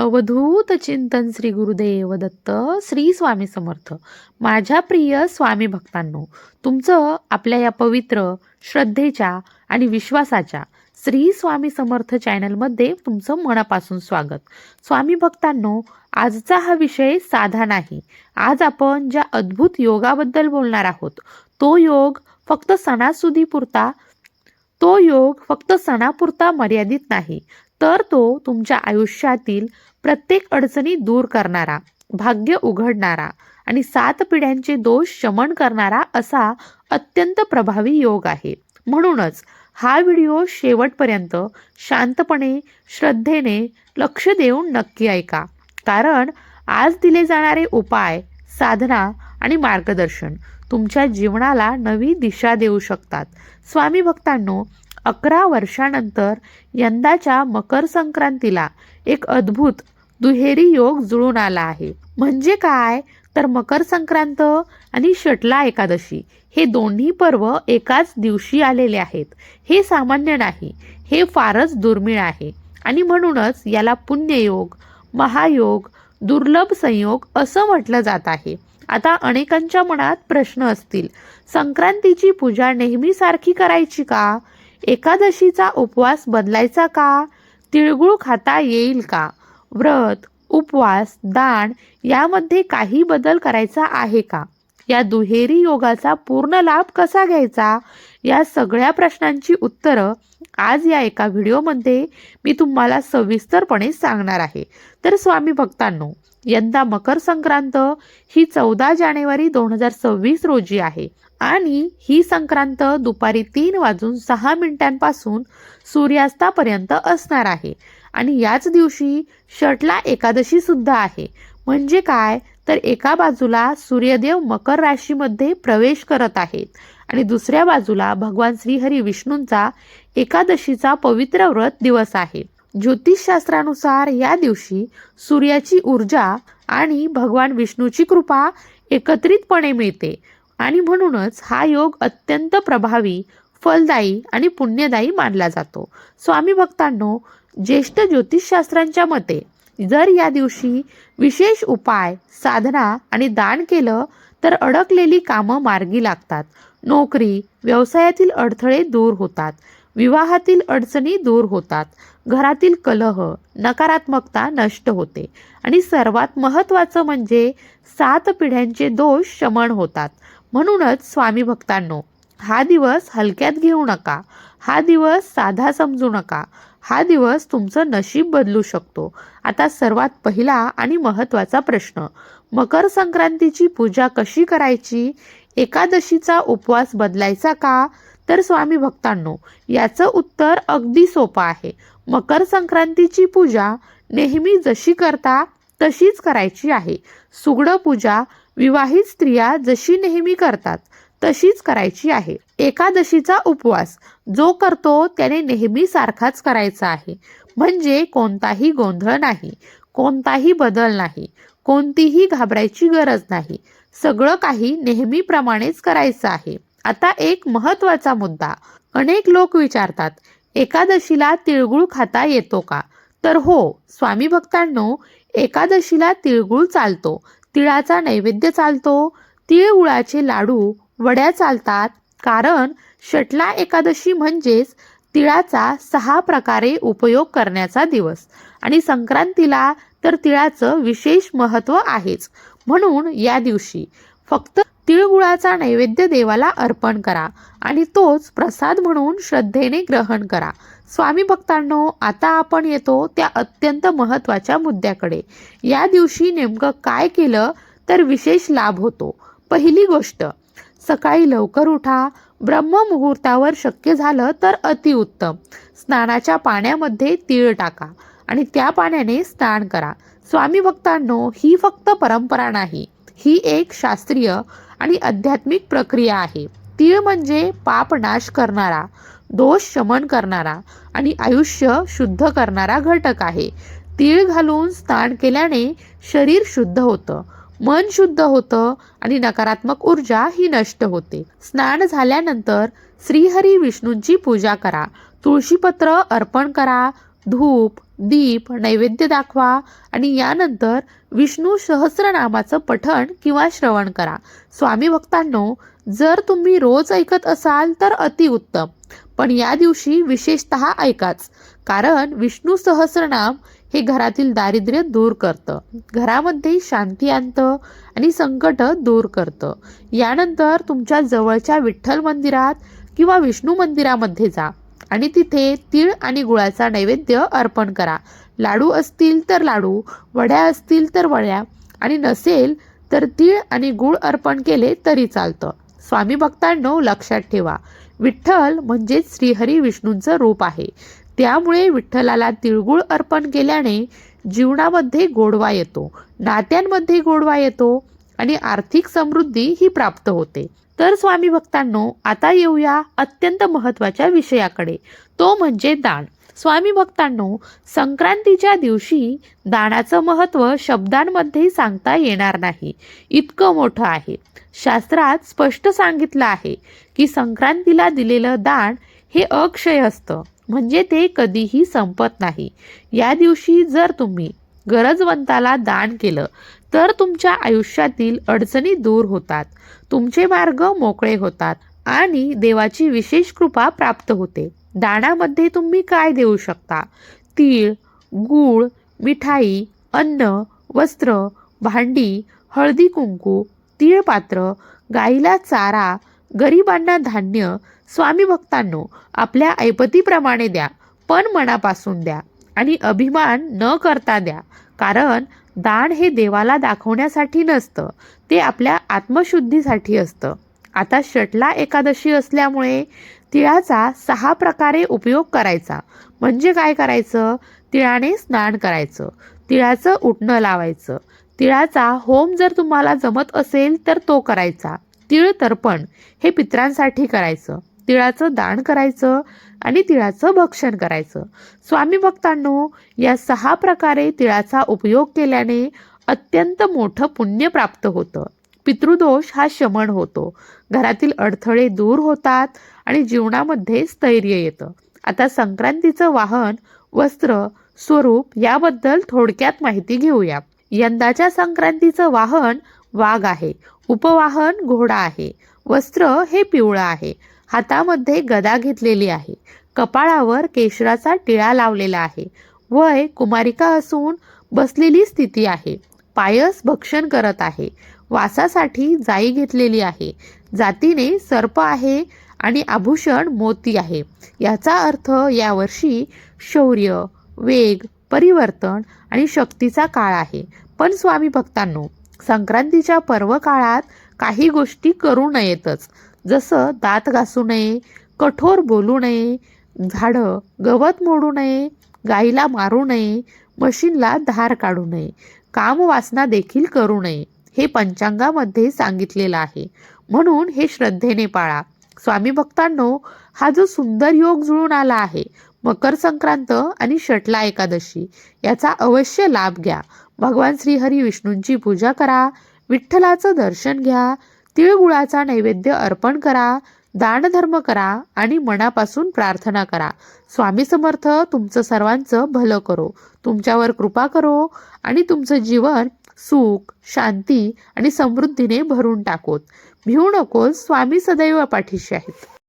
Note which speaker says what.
Speaker 1: अवधूत चिंतन श्री गुरुदेव दत्त श्री स्वामी समर्थ. माझ्या प्रिय स्वामी भक्तांनो तुमचं आपल्या या पवित्र श्रद्धेच्या आणि विश्वासाच्या श्री स्वामी समर्थ चॅनलमध्ये तुमचं मनापासून स्वागत. स्वामी भक्तांनो आजचा हा विषय साधा नाही. आज आपण ज्या अद्भुत योगाबद्दल बोलणार आहोत तो योग फक्त सणासुदीपुरता तो योग फक्त सणापुरता मर्यादित नाही तर तो तुमच्या आयुष्यातील प्रत्येक अडचणी दूर करणारा भाग्य उघडणारा आणि सात पिढ्यांचे दोष शमन करणारा असा अत्यंत प्रभावी योग आहे. म्हणूनच हा व्हिडिओ शेवटपर्यंत शांतपणे श्रद्धेने लक्ष देऊन नक्की ऐका. कारण आज दिले जाणारे उपाय साधना आणि मार्गदर्शन तुमच्या जीवनाला नवी दिशा देऊ शकतात. स्वामी भक्तांनो अकरा वर्षानंतर यंदाच्या मकर संक्रांतीला एक अद्भुत दुहेरी योग जुळून आला आहे. म्हणजे काय? तर मकर संक्रांत आणि शटला एकादशी हे दोन्ही पर्व एकाच दिवशी आलेले आहेत. हे सामान्य नाही हे फारच दुर्मिळ आहे. आणि म्हणूनच याला पुण्ययोग महायोग दुर्लभ संयोग असं म्हटलं जात आहे. आता अनेकांच्या मनात प्रश्न असतील संक्रांतीची पूजा नेहमीसारखी करायची का? एकादशीचा उपवास बदलायचा का? तिळगुळ खाता येईल का? व्रत उपवास दान यामध्ये काही बदल करायचा आहे का? या दुहेरी योगाचा पूर्ण लाभ कसा घ्यायचा? या सगळ्या प्रश्नांची उत्तरं आज या एका व्हिडिओमध्ये मी तुम्हाला सविस्तरपणे सांगणार आहे. तर स्वामी भक्तांनो यंदा मकर संक्रांत ही चौदा जानेवारी दोन हजार सव्वीस रोजी आहे. आणि ही संक्रांत दुपारी तीन वाजून सहा मिनिटांपासून सूर्यास्तापर्यंत असणार आहे. आणि याच दिवशी शटला एकादशी सुद्धा आहे. म्हणजे काय? तर एका बाजूला सूर्यदेव मकर राशीमध्ये प्रवेश करत आहेत. आणि दुसऱ्या बाजूला भगवान श्रीहरी विष्णूंचा एकादशीचा पवित्र व्रत दिवस आहे. ज्योतिषशास्त्रानुसार या दिवशी सूर्याची ऊर्जा आणि भगवान विष्णूची कृपा एकत्रितपणे मिळते. आणि म्हणूनच हा योग अत्यंत प्रभावी फलदायी आणि पुण्यदायी मानला जातो. स्वामी भक्तांनो ज्येष्ठ ज्योतिषशास्त्रांच्या मते जर या दिवशी विशेष उपाय साधना आणि दान केलं तर अडकलेली कामं मार्गी लागतात. नोकरी व्यवसायातील अडथळे दूर होतात. विवाहातील अडचणी दूर होतात. घरातील कलह नकारात्मकता नष्ट होते. आणि सर्वात महत्त्वाचं म्हणजे सात पिढ्यांचे दोष शमन होतात. म्हणूनच स्वामी भक्तांनो हा दिवस हलक्यात घेऊ नका. हा दिवस साधा समजू नका. हा दिवस तुमचं नशीब बदलू शकतो. आता सर्वात पहिला आणि महत्त्वाचा प्रश्न मकर संक्रांतीची पूजा कशी करायची? एकादशीचा उपवास बदलायचा का? तर स्वामी भक्तांनो याचं उत्तर अगदी सोपं आहे. मकर संक्रांतीची पूजा नेहमी जशी करता तशीच करायची आहे. सुगड पूजा विवाहित स्त्रिया जशी नेहमी करतात तशीच करायची आहे. एकादशीचा उपवास जो करतो त्याने नेहमी सारखाच करायचा आहे. म्हणजे कोणताही गोंधळ नाही कोणताही बदल नाही कोणतीही घाबरायची गरज नाही. सगळं काही नेहमीप्रमाणेच करायचं आहे. आता एक महत्त्वाचा मुद्दा. अनेक लोक विचारतात एकादशीला तिळगुळ खाता येतो का? तर हो स्वामी भक्तांनो एकादशीला तिळगुळ चालतो. तिळाचा नैवेद्य चालतो. तिळगुळाचे लाडू वड्या चालतात. कारण शटला एकादशी म्हणजेच तिळाचा सहा प्रकारे उपयोग करण्याचा दिवस. आणि संक्रांतीला तर तिळाचं विशेष महत्त्व आहेच. म्हणून या दिवशी फक्त तिळगुळाचा नैवेद्य देवाला अर्पण करा आणि तोच प्रसाद म्हणून श्रद्धेने ग्रहण करा. स्वामी भक्तांनो आता आपण येतो त्या अत्यंत महत्त्वाच्या मुद्द्याकडे. या दिवशी नेमकं काय केलं तर विशेष लाभ होतो. पहिली गोष्ट सकाळी लवकर उठा. ब्रह्ममुहूर्तावर शक्य झालं तर अतिउत्तम स्नानाच्या पाण्यामध्ये तीळ टाका आणि त्या पाण्याने स्नान करा. स्वामी भक्तांनो ही फक्त परंपरा नाही. ही एक शास्त्रीय आणि आध्यात्मिक प्रक्रिया आहे. तीळ म्हणजे पाप नाश करणारा दोष शमन करणारा आणि आयुष्य शुद्ध करणारा घटक आहे. तीळ घालून स्नान केल्याने शरीर शुद्ध होतं मन शुद्ध होतं आणि नकारात्मक ऊर्जा ही नष्ट होते. स्नान झाल्यानंतर श्रीहरी विष्णूंची पूजा करा तुळशीपत्र अर्पण करा धूप दीप नैवेद्य दाखवा आणि यानंतर विष्णू सहस्रनामाचं पठण किंवा श्रवण करा. स्वामी भक्तांनो जर तुम्ही रोज ऐकत असाल तर अतिउत्तम पण या दिवशी विशेषतः ऐकाच कारण विष्णू सहस्रनाम हे घरातील दारिद्र्य दूर करतं. घरामध्ये शांती आणतं आणि संकट दूर करतं. यानंतर तुमच्या जवळच्या विठ्ठल मंदिरात किंवा विष्णू मंदिरामध्ये जा. आणि तिथे तीळ आणि गुळाचा नैवेद्य अर्पण करा. लाडू असतील तर लाडू वड्या असतील तर वड्या आणि नसेल तर तीळ आणि गुळ अर्पण केले तरी चालतं. स्वामी भक्तांनो लक्षात ठेवा. विठ्ठल म्हणजेच श्रीहरी विष्णूंचं रूप आहे. त्यामुळे विठ्ठलाला तिळगुळ अर्पण केल्याने जीवनामध्ये गोडवा येतो. नात्यांमध्ये गोडवा येतो. आणि आर्थिक समृद्धी ही प्राप्त होते. तर स्वामी भक्तांनो आता येऊया अत्यंत महत्त्वाच्या विषयाकडे. तो म्हणजे दान. स्वामी भक्तांनो संक्रांतीच्या दिवशी दानाचं महत्त्व शब्दांमध्ये सांगता येणार नाही. इतकं मोठं आहे. शास्त्रात स्पष्ट सांगितलं आहे की संक्रांतीला दिलेलं दान हे अक्षय असतं. म्हणजे ते कधीही संपत नाही. या दिवशी जर तुम्ही गरजवंताला दान केलं तर तुमच्या आयुष्यातील अडचणी दूर होतात. तुमचे मार्ग मोकळे होतात आणि देवाची विशेष कृपा प्राप्त होते. दानामध्ये तुम्ही काय देऊ शकता? तीळ गूळ मिठाई अन्न वस्त्र भांडी हळदी कुंकू तीळपात्र गाईला चारा गरिबांना धान्य स्वामी भक्तांनो आपल्या ऐपतीप्रमाणे द्या पण मनापासून द्या. आणि अभिमान न करता द्या. कारण दान हे देवाला दाखवण्यासाठी नसतं ते आपल्या आत्मशुद्धीसाठी असतं. आता षटला एकादशी असल्यामुळे तिळाचा सहा प्रकारे उपयोग करायचा. म्हणजे काय करायचं? तिळाने स्नान करायचं. तिळाचं उठणं लावायचं. तिळाचा होम जर तुम्हाला जमत असेल तर तो करायचा. तिळ तर्पण हे पित्रांसाठी करायचं. तिळाचं दान करायचं आणि तिळाचं भक्षण करायचं. स्वामी भक्तांनो या सहा प्रकारे तिळाचा उपयोग केल्याने अत्यंत मोठं पुण्य प्राप्त होतं. पितृदोष हा शमन होतो. घरातील अडथळे दूर होतात आणि जीवनामध्ये स्थैर्य येतं. आता संक्रांतीचं वाहन वस्त्र स्वरूप याबद्दल थोडक्यात माहिती घेऊया. यंदाच्या संक्रांतीचं वाहन वाघ आहे. उपवाहन घोडा आहे. वस्त्र हे पिवळं आहे. हातामध्ये गदा घेतलेली आहे. कपाळावर केशराचा टिळा लावलेला आहे. वय कुमारिका असून बसलेली स्थिती आहे. पायस भक्षण करत आहे. वासासाठी जाई घेतलेली आहे. जातीने सर्प आहे आणि आभूषण मोती आहे. याचा अर्थ यावर्षी शौर्य वेग परिवर्तन आणि शक्तीचा काळ आहे. पण स्वामी भक्तांनो संक्रांतीच्या पर्व काळात काही गोष्टी करू नयेतच जसं दात घासू नये कठोर बोलू नये झाडं गवत मोडू नये गाईला मारू नये मशीनला धार काढू नये कामवासना देखील करू नये हे पंचांगामध्ये सांगितलेलं आहे. म्हणून हे श्रद्धेने पाळा. स्वामी भक्तांनो हा जो सुंदर योग जुळून आला आहे मकर संक्रांत आणि षटला एकादशी याचा अवश्य लाभ घ्या. भगवान श्रीहरी विष्णूंची पूजा करा विठ्ठलाचं दर्शन घ्या तिळगुळाचा नैवेद्य अर्पण करा दानधर्म करा आणि मनापासून प्रार्थना करा. स्वामी समर्थ तुमचं सर्वांचं भलं करो. तुमच्यावर कृपा करो आणि तुमचं जीवन सुख शांती आणि समृद्धीने भरून टाकोत. भिवू नकोस स्वामी सदैव पाठीशी आहेत.